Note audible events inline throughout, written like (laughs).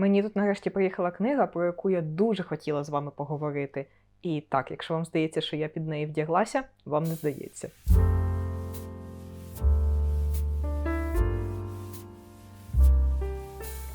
Мені тут нарешті приїхала книга, про яку я дуже хотіла з вами поговорити. І так, якщо вам здається, що я під неї вдяглася, вам не здається.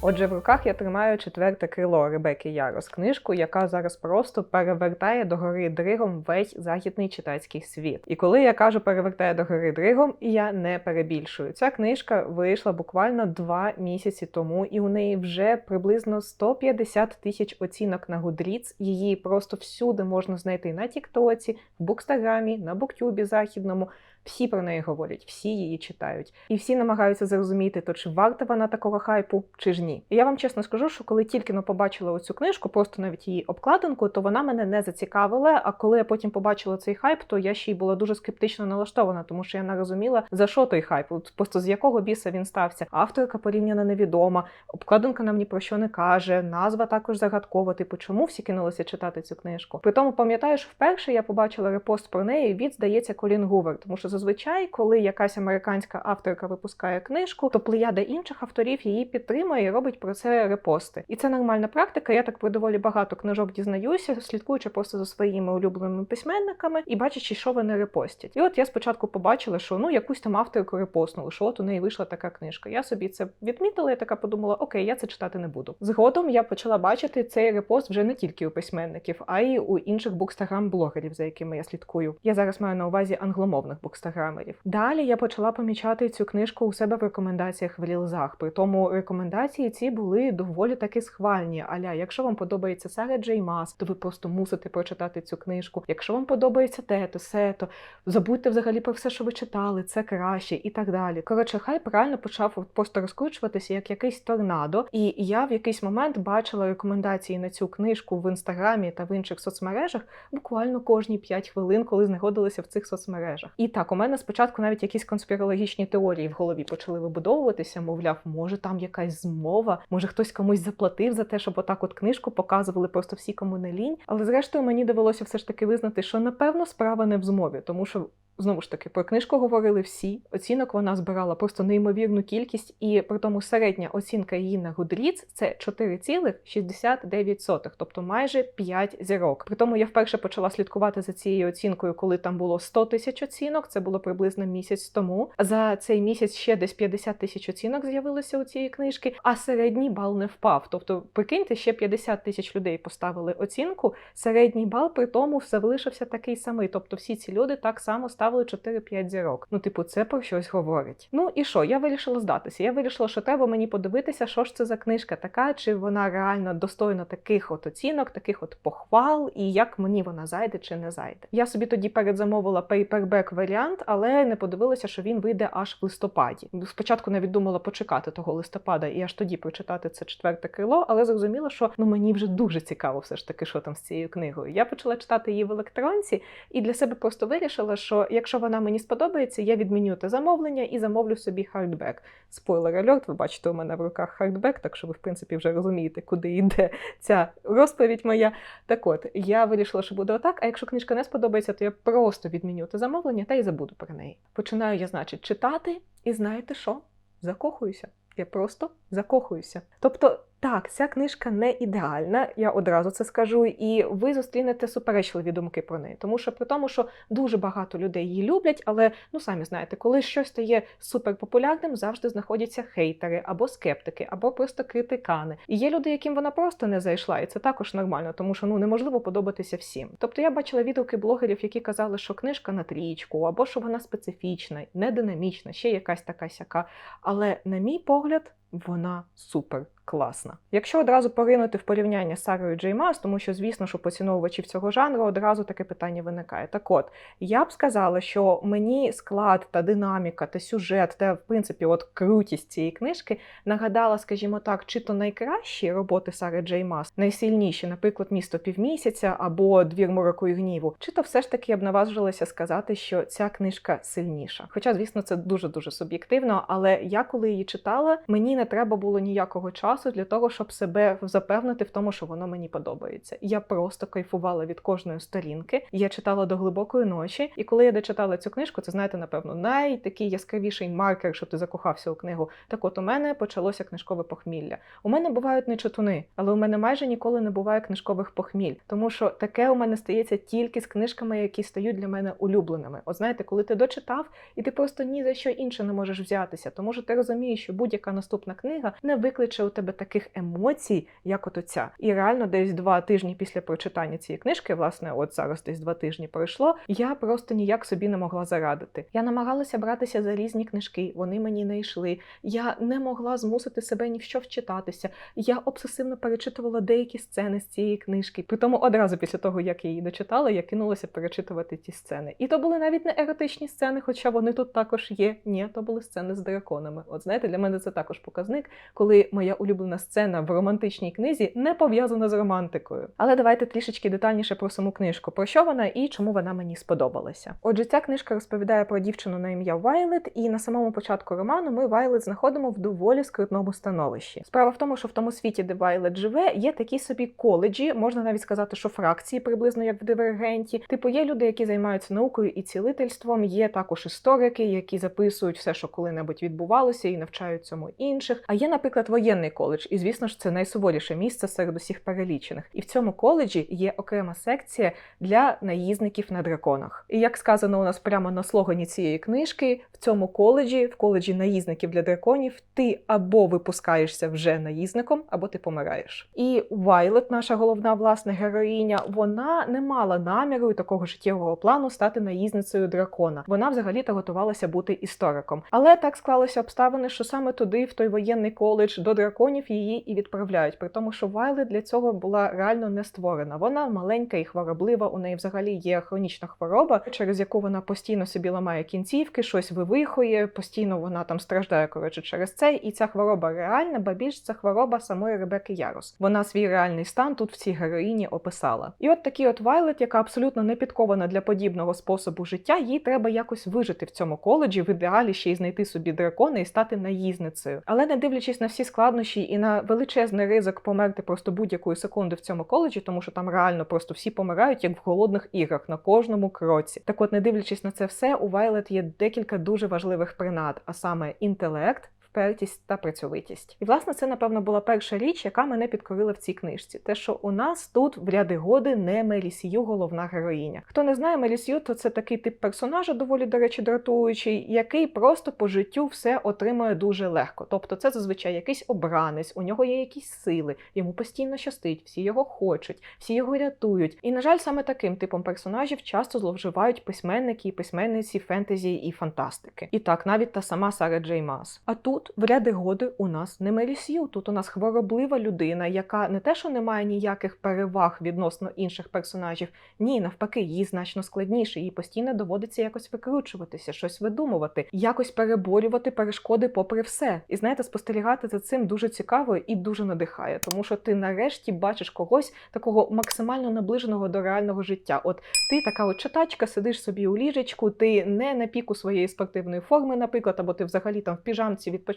Отже, в руках я тримаю четверте крило Ребекки Ярос, книжку, яка зараз просто перевертає до гори дригом весь західний читацький світ. І коли я кажу перевертає до гори дригом, я не перебільшую. Ця книжка вийшла буквально два місяці тому, і у неї вже приблизно 150 тисяч оцінок на Goodreads. Її просто всюди можна знайти на Тіктоці, в Букстаграмі, на Буктюбі західному. Всі про неї говорять, всі її читають, і всі намагаються зрозуміти, то чи варта вона такого хайпу, чи ж ні. І я вам чесно скажу, що коли тільки но побачила оцю книжку, просто навіть її обкладинку, то вона мене не зацікавила. А коли я потім побачила цей хайп, то я ще й була дуже скептично налаштована, тому що я не розуміла, за що той хайп, От просто з якого біса він стався. Авторка порівняна невідома, обкладинка нам ні про що не каже, назва також загадкова. Типу, чому всі кинулися читати цю книжку? При тому пам'ятаю, що вперше я побачила репост про неї від, здається, Колін Гувер, тому що зазвичай, коли якась американська авторка випускає книжку, то плеяда інших авторів її підтримує і робить про це репости. І це нормальна практика. Я так про доволі багато книжок дізнаюся, слідкуючи просто за своїми улюбленими письменниками і бачачи, що вони репостять. І от я спочатку побачила, що ну якусь там авторку репостнули, що от у неї вийшла така книжка. Я собі це відмітила і така подумала: окей, я це читати не буду. Згодом я почала бачити цей репост вже не тільки у письменників, а й у інших букстаграм-блогерів, за якими я слідкую. Я зараз маю на увазі англомовних букстаграмерів. Далі я почала помічати цю книжку у себе в рекомендаціях в рілзах. При тому рекомендації ці були доволі таки схвальні. Аля, якщо вам подобається Сара Джей Мас, то ви просто мусите прочитати цю книжку. Якщо вам подобається те, то се, то забудьте взагалі про все, що ви читали, це краще і так далі. Коротше, хайп реально почав просто розкручуватися як якийсь торнадо. І я в якийсь момент бачила рекомендації на цю книжку в інстаграмі та в інших соцмережах буквально кожні 5 хвилин, коли знаходилися в цих соцмережах. І так, у мене спочатку навіть якісь конспірологічні теорії в голові почали вибудовуватися. Мовляв, може там якась змова, може хтось комусь заплатив за те, щоб отак от книжку показували просто всі, кому не лінь. Але зрештою мені довелося все ж таки визнати, що напевно справа не в змові, тому що. Знову ж таки, про книжку говорили всі. Оцінок вона збирала просто неймовірну кількість, і при тому середня оцінка її на Goodreads – це 4,69, тобто майже 5 зірок. При тому я вперше почала слідкувати за цією оцінкою, коли там було 100 тисяч оцінок. Це було приблизно місяць тому. За цей місяць ще десь 50 тисяч оцінок з'явилося у цієї книжки, а середній бал не впав. Тобто, прикиньте, ще 50 тисяч людей поставили оцінку. Середній бал при тому все залишився такий самий. Тобто, всі ці люди так само ставили 4-5 зірок. Ну, типу, це про щось говорить. Ну і що? Я вирішила здатися. Я вирішила, що треба мені подивитися, що ж це за книжка така, чи вона реально достойна таких от оцінок, таких от похвал, і як мені вона зайде чи не зайде. Я собі тоді передзамовила пейпербек варіант, але не подивилася, що він вийде аж в листопаді. Спочатку навіть думала почекати того листопада і аж тоді прочитати це четверте крило, але зрозуміла, що ну мені вже дуже цікаво, все ж таки, що там з цією книгою. Я почала читати її в електронці і для себе просто вирішила, що якщо вона мені сподобається, я відміню те замовлення і замовлю собі хардбек. Спойлер альорт, ви бачите, у мене в руках хардбек, так що ви, в принципі, вже розумієте, куди йде ця розповідь моя. Так от, я вирішила, що буде отак. А якщо книжка не сподобається, то я просто відміню те замовлення та й забуду про неї. Починаю я, значить, читати, і знаєте що? Закохуюся. Я просто закохуюся. Тобто, так, ця книжка не ідеальна, я одразу це скажу, і ви зустрінете суперечливі думки про неї. Тому що при тому, що дуже багато людей її люблять, але ну самі знаєте, коли щось стає суперпопулярним, завжди знаходяться хейтери або скептики, або просто критикани. І є люди, яким вона просто не зайшла, і це також нормально, тому що ну неможливо подобатися всім. Тобто я бачила відгуки блогерів, які казали, що книжка на трічку, або що вона специфічна, не динамічна, ще якась така сяка. Але на мій погляд, вона супер класна. Якщо одразу поринути в порівняння з Сарою Джей Мас, тому що, звісно, що поціновувачів цього жанру одразу таке питання виникає. Так от, я б сказала, що мені склад та динаміка та сюжет, та в принципі от крутість цієї книжки нагадала, скажімо так, чи то найкращі роботи Сари Джей Мас, найсильніші, наприклад, місто півмісяця або двір мороку і гніву, чи то все ж таки я б наважилася сказати, що ця книжка сильніша. Хоча, звісно, це дуже дуже суб'єктивно, але я коли її читала, мені не треба було ніякого часу часу для того, щоб себе запевнити в тому, що воно мені подобається. Я просто кайфувала від кожної сторінки. Я читала до глибокої ночі, і коли я дочитала цю книжку, це знаєте, напевно, найтакий яскравіший маркер, що ти закохався у книгу. Так от у мене почалося книжкове похмілля. У мене бувають не читуни, але у мене майже ніколи не буває книжкових похміль, тому що таке у мене стається тільки з книжками, які стають для мене улюбленими. От знаєте, коли ти дочитав, і ти просто ні за що інше не можеш взятися, тому що ти розумієш, що будь-яка наступна книга не викличе у тебе таких емоцій, як от оця. І реально, десь два тижні після прочитання цієї книжки, власне, от зараз десь два тижні пройшло. Я просто ніяк собі не могла зарадити. Я намагалася братися за різні книжки, вони мені не йшли. Я не могла змусити себе ні в що вчитатися. Я обсесивно перечитувала деякі сцени з цієї книжки. При тому одразу після того, як я її дочитала, я кинулася перечитувати ті сцени. І то були навіть не еротичні сцени, хоча вони тут також є. Ні, то були сцени з драконами. От знаєте, для мене це також показник, коли моя улюблена сцена в романтичній книзі не пов'язана з романтикою. Але давайте трішечки детальніше про саму книжку, про що вона і чому вона мені сподобалася. Отже, ця книжка розповідає про дівчину на ім'я Вайлет, і на самому початку роману ми Вайлет знаходимо в доволі скрутному становищі. Справа в тому, що в тому світі, де Вайлет живе, є такі собі коледжі, можна навіть сказати, що фракції, приблизно як в дивергенті. Типу, є люди, які займаються наукою і цілительством, є також історики, які записують все, що коли-небудь відбувалося, і навчають цьому інших. А є, наприклад, воєнний коледж, і звісно ж, це найсуворіше місце серед усіх перелічених. І в цьому коледжі є окрема секція для наїзників на драконах. І як сказано у нас прямо на слогані цієї книжки, в цьому коледжі, в коледжі наїзників для драконів, ти або випускаєшся вже наїзником, або ти помираєш. І Вайлет, наша головна власне героїня, вона не мала наміру і такого життєвого плану стати наїзницею дракона. Вона взагалі-то готувалася бути істориком. Але так склалися обставини, що саме туди, в той воєнний коледж, до драконів її і відправляють. При тому, що Вайлет для цього була реально не створена. Вона маленька і хвороблива. У неї взагалі є хронічна хвороба, через яку вона постійно собі ламає кінцівки, щось вивихує, постійно вона там страждає коротше через це. І ця хвороба реальна, ба більш це хвороба самої Ребекки Ярос. Вона свій реальний стан тут в цій героїні описала. І от такий от Вайлет, яка абсолютно не підкована для подібного способу життя, їй треба якось вижити в цьому коледжі, в ідеалі ще й знайти собі дракона і стати наїзницею. Але не дивлячись на всі складнощі і на величезний ризик померти просто будь-якої секунди в цьому коледжі, тому що там реально просто всі помирають, як в голодних іграх на кожному кроці. Так от, не дивлячись на це все, у Вайлет є декілька дуже важливих принад, а саме інтелект. Впертість та працьовитість. І власне це, напевно, була перша річ, яка мене підкорила в цій книжці. Те, що у нас тут в ряди годи не Мелісію, головна героїня. Хто не знає Мелісію, то це такий тип персонажа, доволі, до речі, дратуючий, який просто по життю все отримує дуже легко. Тобто, це зазвичай якийсь обранець, у нього є якісь сили, йому постійно щастить, всі його хочуть, всі його рятують. І, на жаль, саме таким типом персонажів часто зловживають письменники і письменниці фентезі і фантастики. І так, навіть та сама Сара Джей Мас. А тут в ряди годи у нас не Мелісію, тут у нас хвороблива людина, яка не те, що не має ніяких переваг відносно інших персонажів, ні, навпаки, їй значно складніше, їй постійно доводиться якось викручуватися, щось видумувати, якось переборювати перешкоди попри все. І знаєте, спостерігати за цим дуже цікаво і дуже надихає, тому що ти нарешті бачиш когось такого максимально наближеного до реального життя. От ти така от читачка, сидиш собі у ліжечку, ти не на піку своєї спортивної форми, наприклад, або ти взагалі там в піжамці відпочиваєш,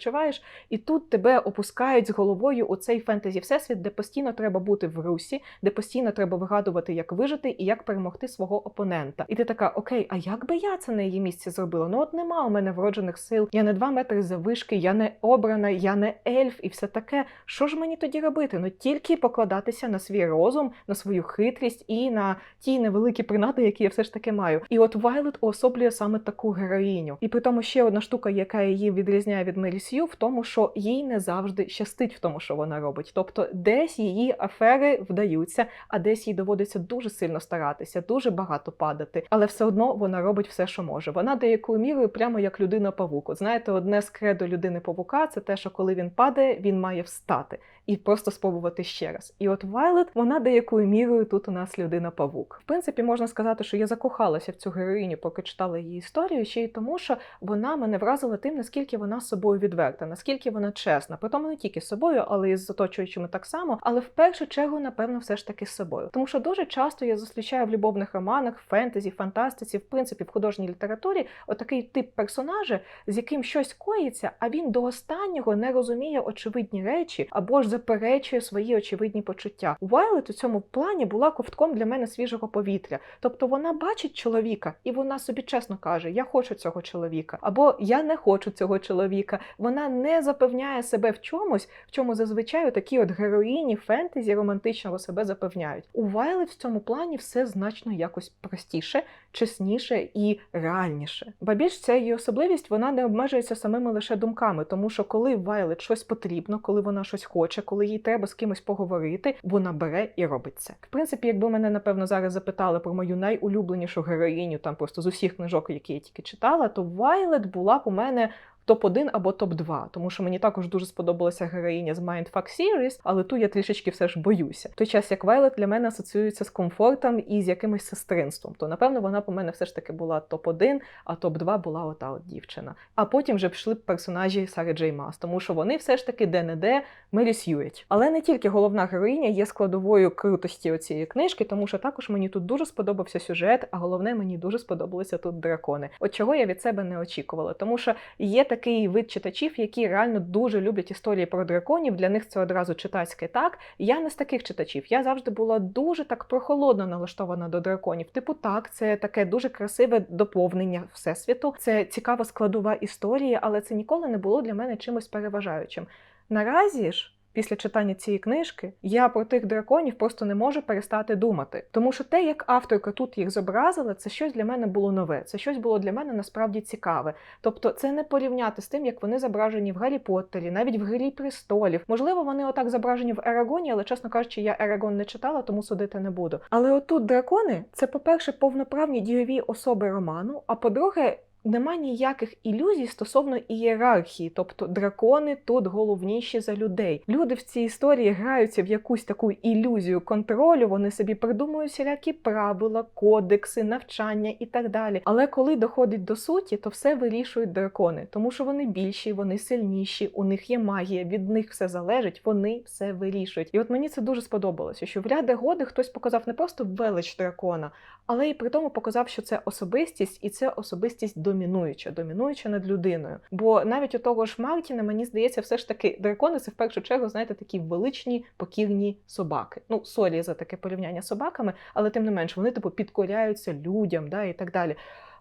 і тут тебе опускають з головою у цей фентезі всесвіт, де постійно треба бути в русі, де постійно треба вигадувати, як вижити і як перемогти свого опонента. І ти така, окей, а як би я це на її місці зробила? Ну от нема у мене вроджених сил, я не два метри завишки, я не обрана, я не ельф і все таке. Що ж мені тоді робити? Ну тільки покладатися на свій розум, на свою хитрість і на ті невеликі принади, які я все ж таки маю. І от Вайлет уособлює саме таку героїню. І при тому ще одна штука, яка її відрізняє від Мелісію, в тому, що їй не завжди щастить в тому, що вона робить. Тобто, десь її афери вдаються, а десь їй доводиться дуже сильно старатися, дуже багато падати. Але все одно вона робить все, що може. Вона деякою мірою прямо як людина павук. От знаєте, одне з кредо людини павука це те, що коли він падає, він має встати і просто спробувати ще раз. І от Вайлет, вона деякою мірою тут у нас людина павук. В принципі, можна сказати, що я закохалася в цю героїню, поки читала її історію, ще й тому, що вона мене вразила тим, наскільки вона з собою відверта, наскільки вона чесна. Притому не тільки з собою, але й з оточуючими так само. Але в першу чергу, напевно, все ж таки з собою. Тому що дуже часто я зустрічаю в любовних романах, фентезі, фантастиці, в принципі, в художній літературі, отакий тип персонажа, з яким щось коїться, а він до останнього не розуміє очевидні речі, або ж заперечує свої очевидні почуття. Вайлет у цьому плані була ковтком для мене свіжого повітря. Тобто вона бачить чоловіка, і вона собі чесно каже: Я хочу цього чоловіка, або я не хочу цього чоловіка. Вона не запевняє себе в чомусь, в чому зазвичай такі от героїні фентезі романтичного себе запевняють. У Вайлет в цьому плані все значно якось простіше, чесніше і реальніше. Ба більш ця її особливість вона не обмежується самими лише думками, тому що коли Вайлет щось потрібно, коли вона щось хоче, коли їй треба з кимось поговорити, вона бере і робить це. В принципі, якби мене напевно зараз запитали про мою найулюбленішу героїню, там просто з усіх книжок, які я тільки читала, то Вайлет була б у мене. Топ-1 або топ-2, тому що мені також дуже сподобалася героїня з Mindfuck Series, але ту я трішечки все ж боюся. Той час як Вайлет для мене асоціюється з комфортом і з якимось сестринством, то напевно вона по мене все ж таки була топ-1, а топ-2 була ота от дівчина. А потім вже пішли персонажі Сари Джей Мас, тому що вони все ж таки де-не-де мерісюють. Але не тільки головна героїня є складовою крутості цієї книжки, тому що також мені тут дуже сподобався сюжет, а головне мені дуже сподобалися тут дракони. От чого я від себе не очікувала, тому що є такий вид читачів, які реально дуже люблять історії про драконів. Для них це одразу читацьке так. Я не з таких читачів. Я завжди була дуже так прохолодно налаштована до драконів. Типу, так, це таке дуже красиве доповнення всесвіту. Це цікава складова історія, але це ніколи не було для мене чимось переважаючим. Наразі ж. Після читання цієї книжки я про тих драконів просто не можу перестати думати. Тому що те, як авторка тут їх зобразила, це щось для мене було нове. Це щось було для мене насправді цікаве. Тобто, це не порівняти з тим, як вони зображені в Гаррі Поттері, навіть в Грі престолів. Можливо, вони отак зображені в Ерагоні, але чесно кажучи, я Ерагон не читала, тому судити не буду. Але отут дракони це, по-перше, повноправні дійові особи роману. А по-друге, нема ніяких ілюзій стосовно ієрархії, тобто дракони тут головніші за людей. Люди в цій історії граються в якусь таку ілюзію контролю, вони собі придумують всілякі правила, кодекси, навчання і так далі. Але коли доходить до суті, то все вирішують дракони, тому що вони більші, вони сильніші, у них є магія, від них все залежить, вони все вирішують. І от мені це дуже сподобалося, що в ряди годи хтось показав не просто велич дракона, але і при тому показав, що це особистість, і це особистість домінуюча, домінуюча над людиною. Бо навіть у того ж Мартіна, мені здається, все ж таки дракони це в першу чергу, знаєте, такі величні покірні собаки. Ну, солі за таке порівняння з собаками, але тим не менш вони типу підкоряються людям, да, і так далі.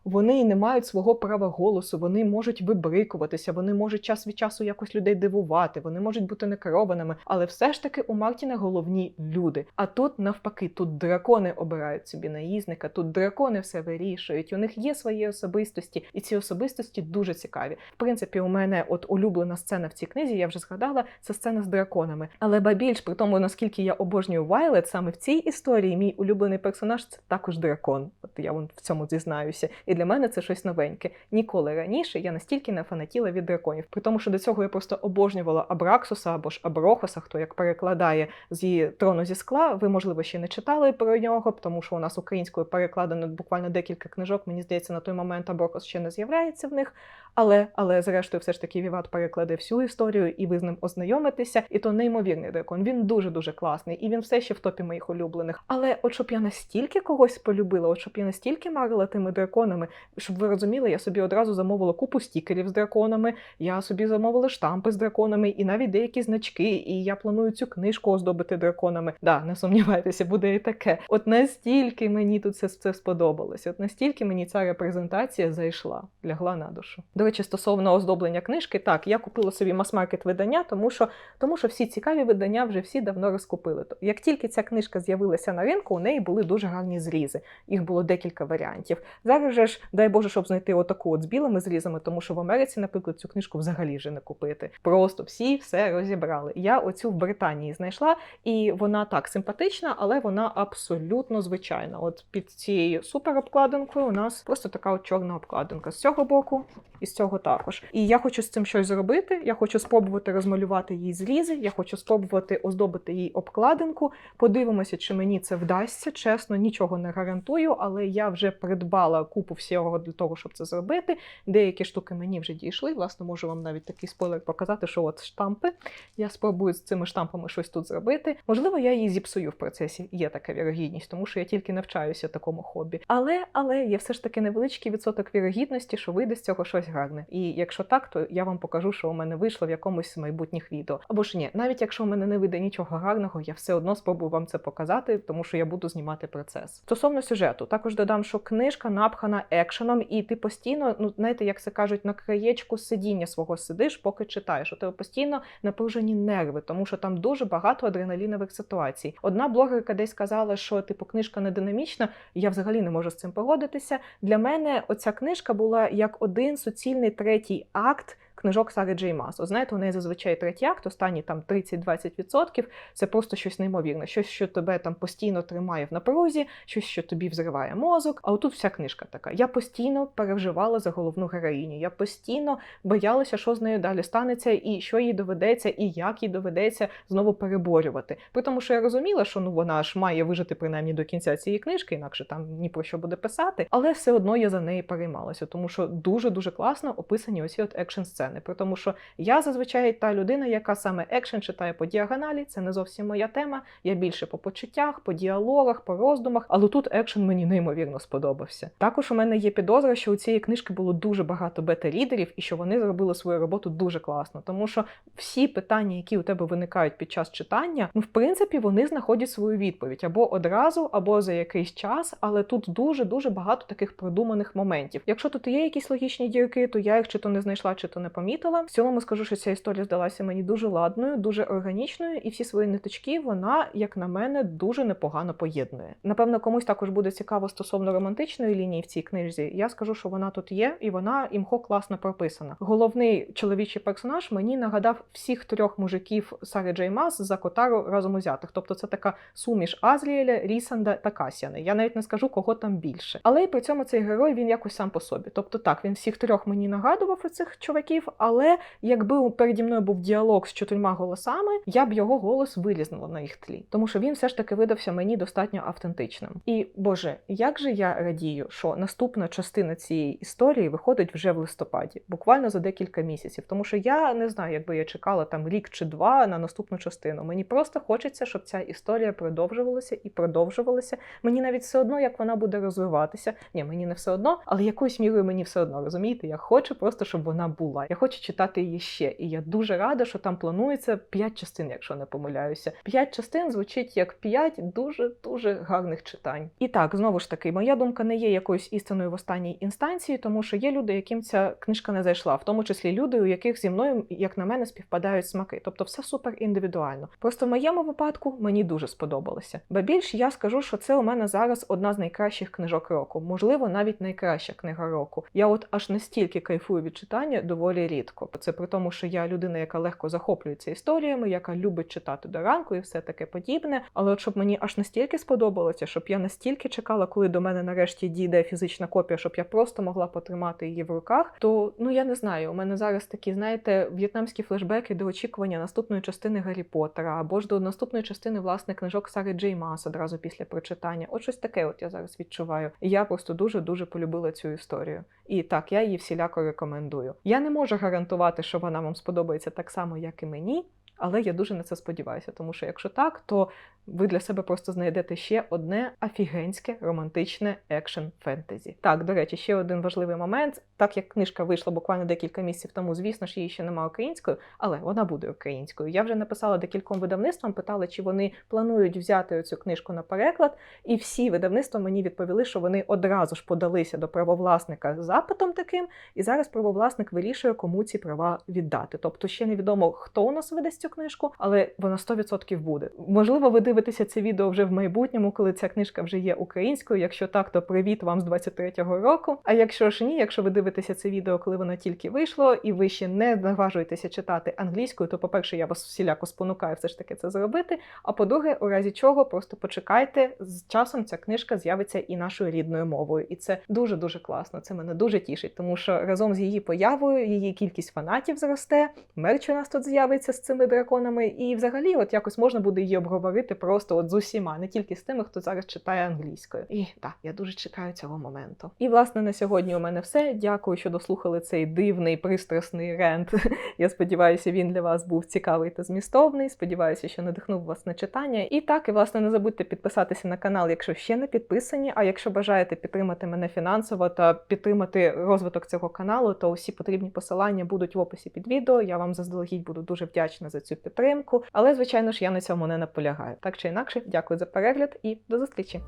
Вони не мають свого права голосу, вони можуть вибрикуватися, вони можуть час від часу якось людей дивувати, вони можуть бути некерованими, але все ж таки у Мартіна головні люди. А тут навпаки, тут дракони обирають собі наїзника, тут дракони все вирішують. У них є свої особистості, і ці особистості дуже цікаві. В принципі, у мене от улюблена сцена в цій книзі, я вже згадала, це сцена з драконами. Але ба більш при тому, наскільки я обожнюю Вайлет, саме в цій історії мій улюблений персонаж це також дракон. От я вон в цьому зізнаюся. І для мене це щось новеньке. Ніколи раніше я настільки не фанатіла від драконів. При тому, що до цього я просто обожнювала Абраксуса або ж Аброхоса, хто як перекладає з трону зі скла. Ви, можливо, ще не читали про нього, тому що у нас українською перекладено буквально декілька книжок. Мені здається, на той момент Аброхос ще не з'являється в них. Але, але зрештою, все ж таки Віват перекладе всю історію, і ви з ним ознайомитеся. І то неймовірний дракон. Він дуже дуже класний, і він все ще в топі моїх улюблених. Але от щоб я настільки когось полюбила, от щоб я настільки марила тими драконами, щоб ви розуміли, я собі одразу замовила купу стікерів з драконами. Я собі замовила штампи з драконами і навіть деякі значки. І я планую цю книжку оздобити драконами. Да, не сумнівайтеся, буде і таке. От настільки мені тут це, це сподобалось. От настільки мені ця репрезентація зайшла, лягла на душу. До речі, стосовно оздоблення книжки, так я купила собі мас-маркет видання, тому що тому що всі цікаві видання вже всі давно розкупили. Як тільки ця книжка з'явилася на ринку, у неї були дуже гарні зрізи. Їх було декілька варіантів. Зараз же ж, дай Боже, щоб знайти отаку от з білими зрізами, тому що в Америці, наприклад, цю книжку взагалі вже не купити. Просто всі все розібрали. Я оцю в Британії знайшла, і вона так симпатична, але вона абсолютно звичайна. От під цією суперобкладинкою у нас просто така от чорна обкладинка з цього боку і з цього також. І я хочу з цим щось зробити. Я хочу спробувати розмалювати її зрізи. Я хочу спробувати оздобити її обкладинку. Подивимося, чи мені це вдасться. Чесно, нічого не гарантую, але я вже придбала купу всього для того, щоб це зробити. Деякі штуки мені вже дійшли. Власне, можу вам навіть такий спойлер показати, що от штампи. Я спробую з цими штампами щось тут зробити. Можливо, я її зіпсую в процесі. Є така вірогідність, тому що я тільки навчаюся такому хобі. Але але є все ж таки невеличкий відсоток вірогідності, що вийде з цього щось гарне. І якщо так, то я вам покажу, що у мене вийшло в якомусь з майбутніх відео. Або ж ні, навіть якщо у мене не вийде нічого гарного, я все одно спробую вам це показати, тому що я буду знімати процес. Стосовно сюжету, також додам, що книжка напхана екшеном, і ти постійно, ну знаєте, як це кажуть, на краєчку сидіння свого сидиш, поки читаєш. У тебе постійно напружені нерви, тому що там дуже багато адреналінових ситуацій. Одна блогерка десь сказала, що типу книжка не динамічна. Я взагалі не можу з цим погодитися. Для мене оця книжка була як один суцільний третій акт. Книжок Сари Джей Мас. От знаєте, у неї зазвичай третій акт, останні там 30-20%. Це просто щось неймовірне, щось, що тебе там постійно тримає в напрузі, щось, що тобі взриває мозок. А отут вся книжка така. Я постійно переживала за головну героїню. Я постійно боялася, що з нею далі станеться, і що їй доведеться, і як їй доведеться знову переборювати. При тому, що я розуміла, що ну вона ж має вижити принаймні до кінця цієї книжки, інакше там ні про що буде писати. Але все одно я за неї переймалася, тому що дуже дуже класно описані оці от екшн сцени. При тому, що я зазвичай та людина, яка саме екшен читає по діагоналі, це не зовсім моя тема. Я більше по почуттях, по діалогах, по роздумах, але тут екшен мені неймовірно сподобався. Також у мене є підозра, що у цієї книжки було дуже багато бета-лідерів і що вони зробили свою роботу дуже класно, тому що всі питання, які у тебе виникають під час читання, ну в принципі вони знаходять свою відповідь або одразу, або за якийсь час, але тут дуже дуже багато таких продуманих моментів. Якщо тут є якісь логічні дірки, то я їх чи то не знайшла, чи то не помітила. В цілому скажу, що ця історія здалася мені дуже ладною, дуже органічною, і всі свої ниточки вона, як на мене, дуже непогано поєднує. Напевно, комусь також буде цікаво стосовно романтичної лінії в цій книжці. Я скажу, що вона тут є, і вона імхо класно прописана. Головний чоловічий персонаж мені нагадав всіх трьох мужиків Сари Джей Мас за Котару разом узятих. Тобто це така суміш Азріеля, Рісанда та Касіани. Я навіть не скажу, кого там більше. Але і при цьому цей герой він якось сам по собі. Тобто, так він всіх трьох мені нагадував цих чуваків, але якби переді мною був діалог з чотирма голосами, я б його голос вилізнула на їх тлі, тому що він все ж таки видався мені достатньо автентичним. І боже, як же я радію, що наступна частина цієї історії виходить вже в листопаді, буквально за декілька місяців. Тому що я не знаю, якби я чекала там рік чи два на наступну частину. Мені просто хочеться, щоб ця історія продовжувалася і продовжувалася. Мені навіть все одно, як вона буде розвиватися. Ні, мені не все одно, але якоюсь мірою мені все одно розумієте. Я хочу просто, щоб вона була. Я хочу читати її ще. І я дуже рада, що там планується п'ять частин, якщо не помиляюся. П'ять частин звучить як п'ять дуже дуже гарних читань. І так, знову ж таки, моя думка не є якоюсь істиною в останній інстанції, тому що є люди, яким ця книжка не зайшла, в тому числі люди, у яких зі мною, як на мене, співпадають смаки. Тобто, все супер індивідуально. Просто в моєму випадку мені дуже сподобалося. Ба більш я скажу, що це у мене зараз одна з найкращих книжок року, можливо, навіть найкраща книга року. Я от аж настільки кайфую від читання доволі рідко. Це при тому, що я людина, яка легко захоплюється історіями, яка любить читати до ранку і все таке подібне. Але от щоб мені аж настільки сподобалося, щоб я настільки чекала, коли до мене нарешті дійде фізична копія, щоб я просто могла потримати її в руках, то ну я не знаю. У мене зараз такі, знаєте, в'єтнамські флешбеки до очікування наступної частини Гаррі Поттера або ж до наступної частини власне книжок Сари Джей Мас одразу після прочитання. От щось таке, от я зараз відчуваю. І я просто дуже дуже полюбила цю історію. І так, я її всіляко рекомендую. Я не можу гарантувати, що вона вам сподобається так само, як і мені. Але я дуже на це сподіваюся, тому що якщо так, то ви для себе просто знайдете ще одне афігенське романтичне екшн фентезі. Так, до речі, ще один важливий момент. Так як книжка вийшла буквально декілька місяців тому, звісно ж, її ще немає українською, але вона буде українською. Я вже написала декільком видавництвам, питала, чи вони планують взяти цю книжку на переклад, і всі видавництва мені відповіли, що вони одразу ж подалися до правовласника з запитом таким, і зараз правовласник вирішує, кому ці права віддати. Тобто ще невідомо, хто у нас видасть цю книжку, але вона 100% буде. Можливо, ви дивитеся це відео вже в майбутньому, коли ця книжка вже є українською. Якщо так, то привіт вам з 23-го року. А якщо ж ні, якщо ви дивитеся це відео, коли воно тільки вийшло, і ви ще не наважуєтеся читати англійською, то, по-перше, я вас всіляко спонукаю все ж таки це зробити. А по-друге, у разі чого, просто почекайте, з часом ця книжка з'явиться і нашою рідною мовою. І це дуже дуже класно. Це мене дуже тішить, тому що разом з її появою її кількість фанатів зросте. Мерч у нас тут з'явиться з цими драконами, і взагалі, от якось можна буде її обговорити просто от з усіма, не тільки з тими, хто зараз читає англійською. І так, я дуже чекаю цього моменту. І власне на сьогодні у мене все. Дякую, що дослухали цей дивний пристрасний рент. (laughs) Я сподіваюся, він для вас був цікавий та змістовний. Сподіваюся, що надихнув вас на читання. І так, і власне не забудьте підписатися на канал, якщо ще не підписані. А якщо бажаєте підтримати мене фінансово та підтримати розвиток цього каналу, то усі потрібні посилання будуть в описі під відео. Я вам заздалегідь буду дуже вдячна за цю підтримку. Але звичайно ж я на цьому не наполягаю. Чи інакше, дякую за перегляд і до зустрічі.